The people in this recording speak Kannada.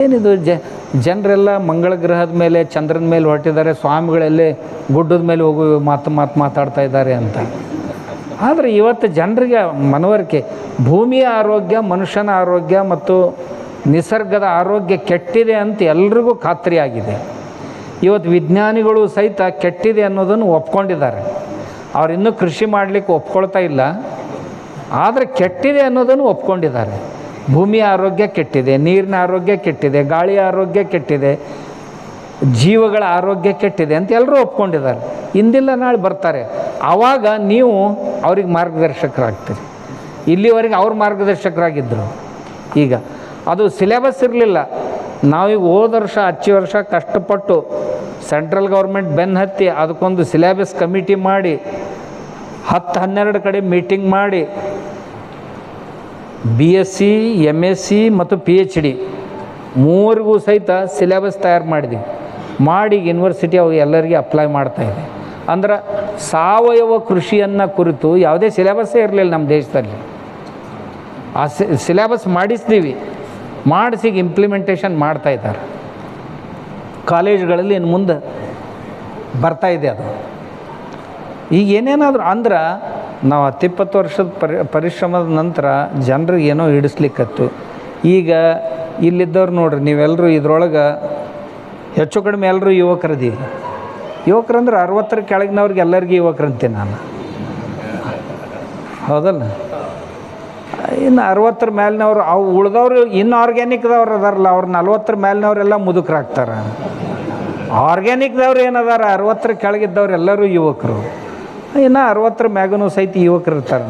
ಏನಿದು? ಜ, ಜನರೆಲ್ಲ ಮಂಗಳ ಗ್ರಹದ ಮೇಲೆ, ಚಂದ್ರನ ಮೇಲೆ ಹೊರಟಿದ್ದಾರೆ. ಸ್ವಾಮಿಗಳಲ್ಲೇ ಗುಡ್ಡದ ಮೇಲೆ ಹೋಗಿ ಮಾತು ಮಾತು ಮಾತಾಡ್ತಾ ಇದ್ದಾರೆ ಅಂತ. ಆದರೆ ಇವತ್ತು ಜನರಿಗೆ ಮನವರಿಕೆ. ಭೂಮಿಯ ಆರೋಗ್ಯ, ಮನುಷ್ಯನ ಆರೋಗ್ಯ ಮತ್ತು ನಿಸರ್ಗದ ಆರೋಗ್ಯ ಕೆಟ್ಟಿದೆ ಅಂತ ಎಲ್ರಿಗೂ ಖಾತ್ರಿಯಾಗಿದೆ. ಇವತ್ತು ವಿಜ್ಞಾನಿಗಳು ಸಹಿತ ಕೆಟ್ಟಿದೆ ಅನ್ನೋದನ್ನು ಒಪ್ಕೊಂಡಿದ್ದಾರೆ. ಅವರಿನ್ನೂ ಕೃಷಿ ಮಾಡಲಿಕ್ಕೆ ಒಪ್ಕೊಳ್ತಾ ಇಲ್ಲ. ಆದರೆ ಕೆಟ್ಟಿದೆ ಅನ್ನೋದನ್ನು ಒಪ್ಕೊಂಡಿದ್ದಾರೆ. ಭೂಮಿಯ ಆರೋಗ್ಯ ಕೆಟ್ಟಿದೆ, ನೀರಿನ ಆರೋಗ್ಯ ಕೆಟ್ಟಿದೆ ಗಾಳಿಯ ಆರೋಗ್ಯ ಕೆಟ್ಟಿದೆ, ಜೀವಗಳ ಆರೋಗ್ಯ ಕೆಟ್ಟಿದೆ ಅಂತ ಎಲ್ಲರೂ ಒಪ್ಕೊಂಡಿದ್ದಾರೆ. ಇಂದಿಲ್ಲ ನಾಳೆ ಬರ್ತಾರೆ. ಆವಾಗ ನೀವು ಅವ್ರಿಗೆ ಮಾರ್ಗದರ್ಶಕರಾಗ್ತೀರಿ. ಇಲ್ಲಿವರೆಗೆ ಅವ್ರ ಮಾರ್ಗದರ್ಶಕರಾಗಿದ್ದರು ಈಗ ಅದು ಸಿಲೆಬಸ್ ಇರಲಿಲ್ಲ. ನಾವೀಗ ಹೋದ ವರ್ಷ, ಹಚ್ಚಿ ವರ್ಷ ಕಷ್ಟಪಟ್ಟು ಸೆಂಟ್ರಲ್ ಗೌರ್ಮೆಂಟ್ ಬೆನ್ನು ಹತ್ತಿ ಅದಕ್ಕೊಂದು ಸಿಲೆಬಸ್ ಕಮಿಟಿ ಮಾಡಿ, ಹತ್ತು ಹನ್ನೆರಡು ಕಡೆ ಮೀಟಿಂಗ್ ಮಾಡಿ B S C M S C ಮತ್ತು ಪಿ ಎಚ್ ಡಿ ಮೂವರಿಗೂ ಸಹಿತ ಸಿಲೆಬಸ್ ತಯಾರು ಮಾಡಿದೆ ಮಾಡಿ ಯೂನಿವರ್ಸಿಟಿ ಅವು ಎಲ್ಲರಿಗೆ ಅಪ್ಲೈ ಮಾಡ್ತಾ ಇದೆ ಅಂದ್ರೆ ಸಾವಯವ ಕೃಷಿಯನ್ನು ಕುರಿತು ಯಾವುದೇ ಸಿಲೆಬಸ್ಸೇ ಇರಲಿಲ್ಲ ನಮ್ಮ ದೇಶದಲ್ಲಿ. ಆ ಸಿಲೆಬಸ್ ಮಾಡಿಸ್ತೀವಿ. ಮಾಡಿಸಿ ಇಂಪ್ಲಿಮೆಂಟೇಷನ್ ಮಾಡ್ತಾ ಇದ್ದಾರೆ. ಕಾಲೇಜ್ಗಳಲ್ಲಿ ಇನ್ನು ಮುಂದೆ ಬರ್ತಾ ಇದೆ ಅದು. ಈಗ ಏನೇನಾದರೂ ಅಂದ್ರೆ ನಾವು ಹತ್ತಿಪ್ಪತ್ತು ವರ್ಷದ ಪರಿ, ಪರಿಶ್ರಮದ ನಂತರ ಜನರಿಗೆ ಏನೋ ಹಿಡಿಸ್ಲಿಕ್ಕತ್ತು. ಈಗ ಇಲ್ಲಿದ್ದವ್ರು ನೋಡ್ರಿ ನೀವೆಲ್ಲರೂ ಇದ್ರೊಳಗೆ ಹೆಚ್ಚು ಕಡಿಮೆ ಎಲ್ಲರೂ ಯುವಕರದೀವಿ ಯುವಕರಂದ್ರೆ ಅರವತ್ತರ ಕೆಳಗಿನವ್ರಿಗೆ ಎಲ್ಲರಿಗೂ ಯುವಕರಂತೀನಿ ನಾನು. ಹೌದಲ್ಲ? ಇನ್ನು ಅರವತ್ತರ ಮೇಲಿನವ್ರು, ಅವು ಉಳ್ದವ್ರು ಇನ್ನು ಆರ್ಗ್ಯಾನಿಕ್ದವ್ರು ಅದಾರಲ್ಲ, ಅವ್ರು ನಲ್ವತ್ತರ ಮೇಲಿನವ್ರೆಲ್ಲ ಮುದುಕರಾಗ್ತಾರೆ. ಆರ್ಗ್ಯಾನಿಕ್ದವ್ರು ಏನದಾರ, ಅರವತ್ತರ ಕೆಳಗಿದ್ದವ್ರು ಎಲ್ಲರೂ ಯುವಕರು. ಇನ್ನು ಅರವತ್ತರ ಮ್ಯಾಗನೂ ಸಹಿತ ಯುವಕರು ಇರ್ತಾರೆ